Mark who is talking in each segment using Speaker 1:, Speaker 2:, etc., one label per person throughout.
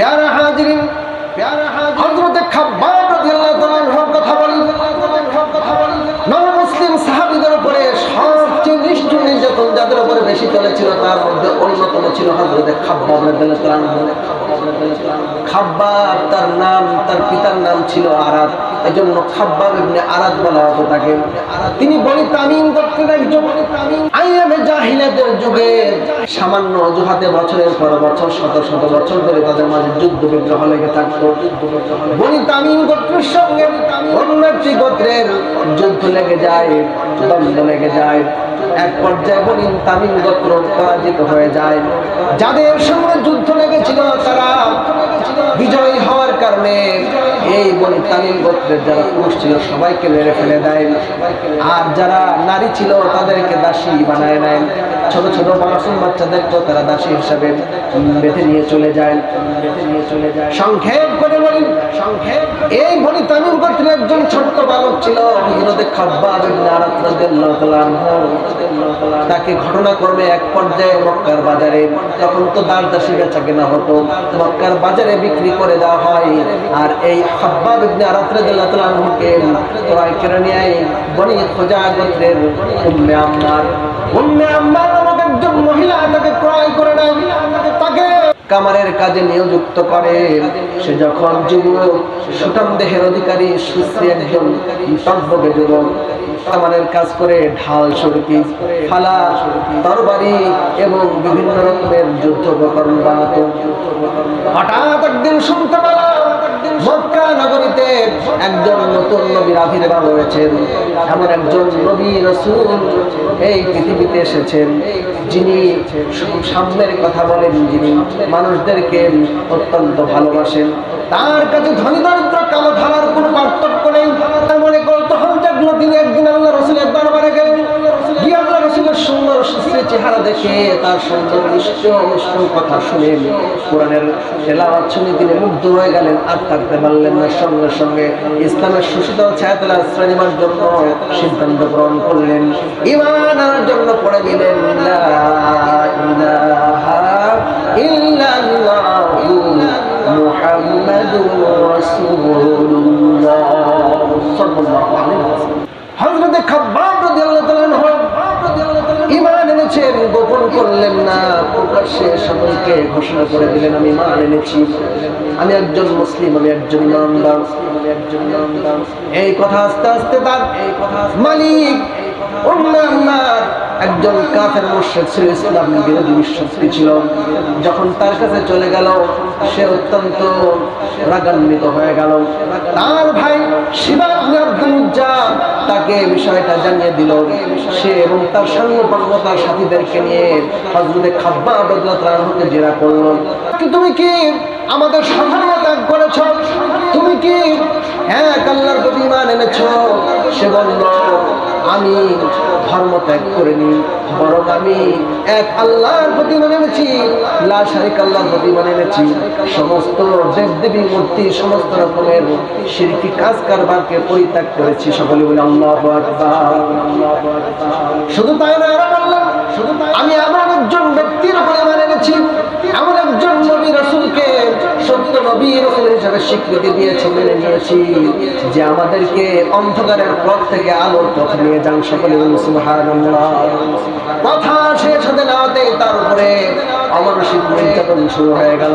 Speaker 1: প্যারা হাজির প্যারা হাজির হযরতে খাব্বাব বেশি চলেছিল তার মধ্যে অন্যতম ছিল হযরতে খাব্বাব তার নাম, তার পিতার নাম ছিল আরাদ। এজন্য খাব্বাব ইবনে আরাদ বলা হতো তাকে। তিনি বনি তামিম গোত্রের একজন। যুগে সামান্য অজুহাতে বছরের পর বছর, শত শত বছর ধরে তাদের মাঝে যুদ্ধ বিগ্রহ লেগে থাকতো। বনি তামিম গোত্রের সঙ্গে অন্য একটি গোত্রের যুদ্ধ লেগে যায়, দ্বন্দ্ব লেগে যায়। এক পর্যায়ে বলিন তামিম গোত্র পরাজিত হয়ে যায়। যাদের সঙ্গে যুদ্ধ লেগেছিল তারা বিজয়ী হওয়ার কারণে এই বনি তামিম গোত্রের যারা পুরুষ ছিল, সবাইকে মেরে ফেলে দেয়। আর যারা নারী ছিল, তাদেরকে দাসী বানায় নেয়। ছোট ছোট মাসুম বাচ্চাদেরকেও তারা দাসী হিসাবে বেঁধে নিয়ে চলে যায়। সংক্ষেপ করে বলি, সংক্ষেপ। এই বনি গোত্রের একজন ছোট্ট বালক ছিল তাকে ঘটনাক্রমে এক পর্যায়ে মক্কার বাজারে, তখন তো দাস দাসী বেচা কেনা হতো, মক্কার বাজারে বিক্রি করে দেওয়া হয়। আর এই করে কামারের কাজে নিয়োজিত করে। সে যখন যুবক সুটাম দেহের অধিকারী, সুশ্রী একজন যুবক, কামারের কাজ করে ঢাল সরকি ফালা, তরবারি এবং বিভিন্ন রকমের যুদ্ধ উপকরণ বানাতো। নতুন নবীর আবির্ভাব হয়েছেন এমন একজন নবী রসুল এই পৃথিবীতে এসেছেন। যিনি সামনের কথা বলেন, যিনি মানুষদেরকে অত্যন্ত ভালোবাসেন। তার কাছে ধনী দরিদ্র কালো ধারার কোনো পার্থক্য নেই তার মনে কৌতূহল জাগলো তিনি একদিন আল্লাহ রসুলের দরবারে গেলেন গিয়ে আল্লাহ রসুলের সুন্দর সুশ্রী চেহারা দেখে তার সুন্দর মিষ্ট কথা শুনে কোরআনের তেলাওয়াত শুনে তিনি মুগ্ধ হয়ে গেলেন, আর থাকতে পারলেন না। সঙ্গে সঙ্গে ইসলামের সুশীতল ছায়াতলা নেওয়ার জন্য সিদ্ধান্ত গ্রহণ করলেন। ইমান আনার জন্য পড়ে দিলেন লা ইলাহা করলেন না। প্রকাশ্যে সকলকে ঘোষণা করে দিলেন, আমি মা এনেছি। আমি একজন মুসলিম, আমি একজন ইমানদার। এই কথা আস্তে আস্তে তার মালিক অন্যান্য একজন কাফের মুর্শিদ ছিল ইসলাম বিরোধী বিশ্বাসী ছিল। যখন তার কাছে চলে গেল, সে অত্যন্ত রাগান্বিত হয়ে গেল। তার ভাই শিবা তাকে বিষয়টা জানিয়ে দিল। সে এবং তার সঙ্গপর্ব তার সাথীদেরকে নিয়ে হজরতে খাব্বা আবদুল্লাহকে জেরা করল। তুমি কি আমাদের সাধারণ ত্যাগ করেছ? তুমি কি হ্যাঁ আল্লাহর প্রতি ইমান এনেছ? সে বলল আমি ধর্ম ত্যাগ করিনি বরং আমি এক আল্লাহর প্রতি মানে এনেছি, লা শারিক আল্লাহর প্রতি মানে এনেছি। সমস্ত দেব দেবী মূর্তি, সমস্ত রকমের শিরকি কাজ কারবারকে পরিত্যাগ করেছি সকলে বলে আল্লাহ, শুধু তাই না। আমি এমন একজন ব্যক্তির উপরে মানে এনেছি, এমন একজন নবী রসুলকে সত্য নবী হিসাবে স্বীকৃতি দিয়েছে, মেনে নিয়েছি যে আমাদেরকে অন্ধকারের পথ থেকে আলোর পথ নিয়ে যান সকলে। কথা শেষ হতে না হতে তার উপরে অমানসিক নির্যাতন শুরু হয়ে গেল।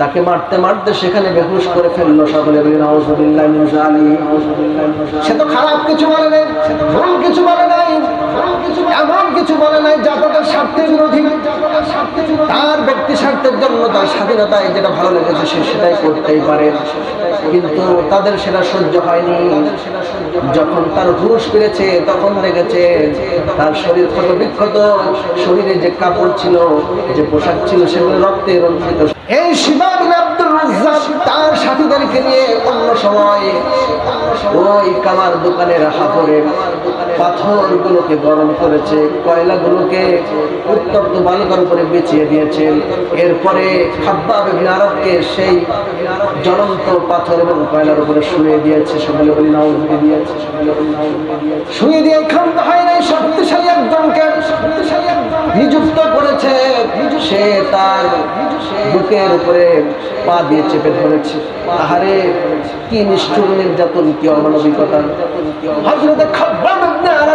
Speaker 1: তাকে মারতে মারতে সেখানে বেহুশ করে ফেলল সকলে। সে তো খারাপ কিছু বলে নাই, ভুল কিছু বলে নাই, এমন কিছু বলে নাই যা তাদের স্বার্থের বিরোধী। তার ব্যক্তি স্বার্থের জন্য, তার স্বাধীনতায় যেটা ভালো লেগেছে সে সেটাই করতেই পারে। কিন্তু তাদের সেটা সহ্য হয়নি। যখন তার হুশ পেরেছে তখন দেখেছে তার শরীর ক্ষত বিক্ষত। শরীরে যে কাপড় ছিল, যে পোশাক ছিল, সেগুলো রক্তে রঞ্জিত। এই শিবা তার সাথীদেরকে নিয়ে অন্য সময় ওই কামার গরম করেছে উত্তপ্ত বালুকার উপরে বিছিয়ে দিয়েছেন এরপরে খাব্বাব ইবনে আরবকে সেই জ্বলন্ত পাথর এবং কয়লার উপরে শুয়ে দিয়েছে, সকলে বলি নাউজুবিল্লাহ দিয়েছে। শুয়ে দিয়ে ক্ষান্ত হয় নাই শক্তিশালী একজনকে নিযুক্ত সে তার বুকের উপরে পা দিয়ে চেপে ধরেছে। তাহারে কি নিষ্ঠুর, নির্যাতন, কি অমানবিকতা। হযরতে খাব্বাব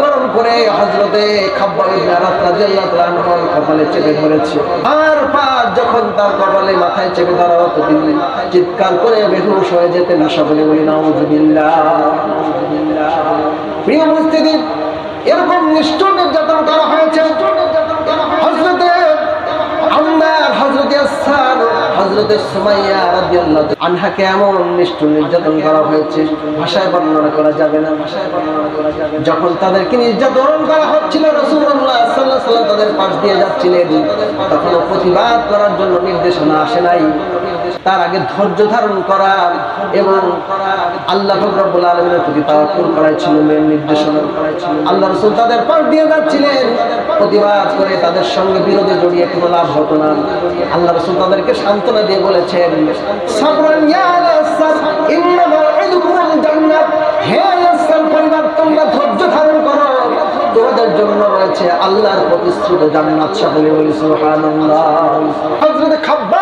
Speaker 1: গরম করে হজরতে কপালে চেপে ধরেছে। আর পা যখন তার কপালে মাথায় চেপে ধরা হতো চিৎকার করে বেহুশ হয়ে যেতেন আশা বলে বলি, নাউজুবিল্লাহ প্রিয় এরকম নিষ্ঠুর নির্যাতন করা হয়েছে। হজরতে হজরতে সুমাইয়া রাদিয়াল্লাহু আনহাকে এমন নিষ্ঠুর নির্যাতন করা হয়েছে, ভাষায় বর্ণনা করা যাবে না। ভাষায় বর্ণনা করা যাবে যখন তাদেরকে নির্যাতন করা হচ্ছিল রাসূলুল্লাহ সাল্লাল্লাহু তাদের পাশ দিয়ে যাচ্ছিলেন। তখন প্রতিবাদ করার জন্য নির্দেশনা আসে নাই। তার আগে ধৈর্য ধারণ করা এবং আল্লাহ রব্বুল আলামিনের প্রতি তাওয়াক্কুল করাই ছিল মেন নির্দেশনা আল্লাহ রাসূল তাদের পাশ দিয়ে যাচ্ছিলেন। প্রতিবাদ করে তাদের সঙ্গে বিরোধে জড়িয়ে কোনো লাভ হতো না। আল্লাহ রাসূল তাদেরকে সান্ত্বনা দিয়ে বলেছেন আল্লাহর প্রতিশ্রুত জান্নাত সকলে বলি, সুবহানাল্লাহ। হযরত খাব্বাব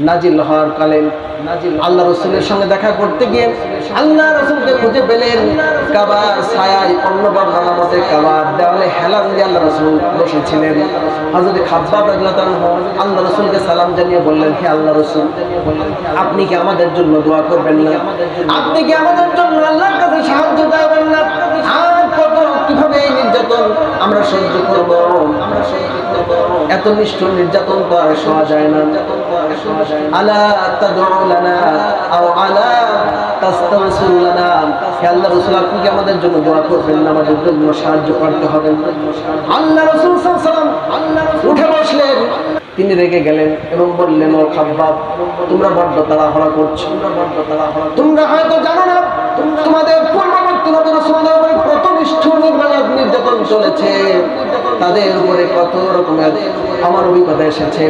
Speaker 1: নাজিল হওয়ার কালে আল্লাহ রসুলের সঙ্গে দেখা করতে গিয়ে আল্লাহ রসুলকে খুঁজে পেলেন কাবার ছায়ায় অন্য বর্ণনা মতে কাবার দেওয়ালে হেলান দিয়ে আল্লাহ রসুল বসেছিলেন। হজরত খাব্বাব রাদিয়াল্লাহু আল্লাহ রসুলকে সালাম জানিয়ে বললেন হে আল্লাহ রসুল আপনি কি আমাদের জন্য দোয়া করবেন না? আপনি কি আমাদের জন্য আল্লাহর কাছে সাহায্য চাইবেন না আর কত কীভাবে এই নির্যাতন আমরা সহ্য করব। এত নিষ্ঠুর নির্যাতন তো আর সহা যায় না। উঠে তিনি রেগে গেলেন এবং বললেন, ও খাব্বাব, তোমরা বড্ড তাড়াহুড়া করছ। তোমরা হয়তো জানো না, তোমাদের পূর্ববর্তী নির্যাতন চলেছে তাদের উপরে কত রকমের আমার অভিজ্ঞতা এসেছে।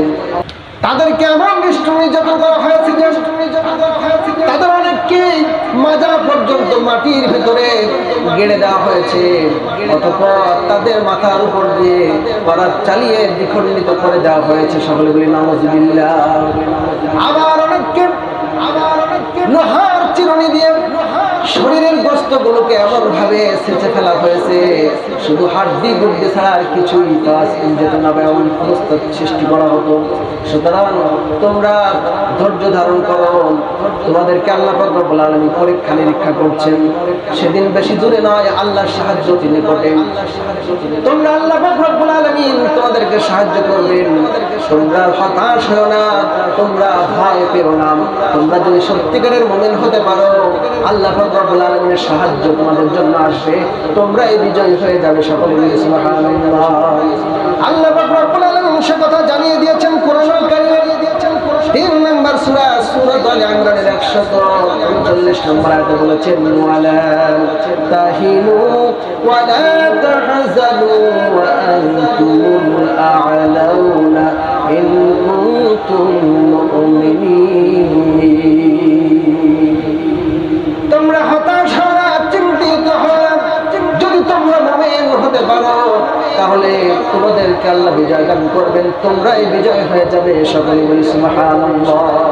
Speaker 1: তাদেরকে এমন নিষ্ঠুর নির্যাতন করা হয়েছে তাদের অনেককে মাজা পর্যন্ত মাটির ভিতরে গেড়ে দেওয়া হয়েছে। অতঃপর তাদের মাথার উপর দিয়ে করার চালিয়ে দ্বিখণ্ডিত করে দেওয়া হয়েছে সকলে বলি নামজিবিল্লাহ আবার অনেককে আবার অনেককে লোহার চিরুনি দিয়ে শরীরের গোস্তগুলোকে এমন ভাবে সেচে ফেলা হয়েছে, শুধু হাড্ডি গুড্ডি ছাড়া আর কিছুই কাজ যেত না বা এমন অবস্থা সৃষ্টি করা হতো। সুতরাং তোমরা ধৈর্য ধারণ করো, তোমাদেরকে আল্লাহ রব্বুল আলামিন পরীক্ষা নিরীক্ষা করছেন। সেদিন বেশি দূরে নয়, আল্লাহর সাহায্য তিনি করেন তোমরা আল্লাহ রব্বুল আলামিন তোমাদেরকে সাহায্য করবেন। তোমরা হতাশ হও না, তোমরা ভয় পেও না। তোমরা যদি সত্যিকারের মুমিন হতে পারো, আল্লাহ রব্বুল আলামিনের সাহায্য তোমাদের জন্য আসবে। তোমরা এই বিজয়ী হয়ে যাবে সকলে সুবহানাল্লাহ। আল্লাহ পাক রব্বুল আলামিন সে কথা জানিয়ে দিয়েছেন, কোরআনুল কারীমে তিন নম্বর সূরা, সূরাত আল ইমরানের 139 নম্বর আয়াতে বলেছেন, ওয়ালা তাহিনু ওয়ালা তাহজানু ওয়া আনতুমুল আ'লাউনা ইন কুনতুম তোমরাই বিজয় হয়ে যাবে সকলে বলি সুবহানাল্লাহ।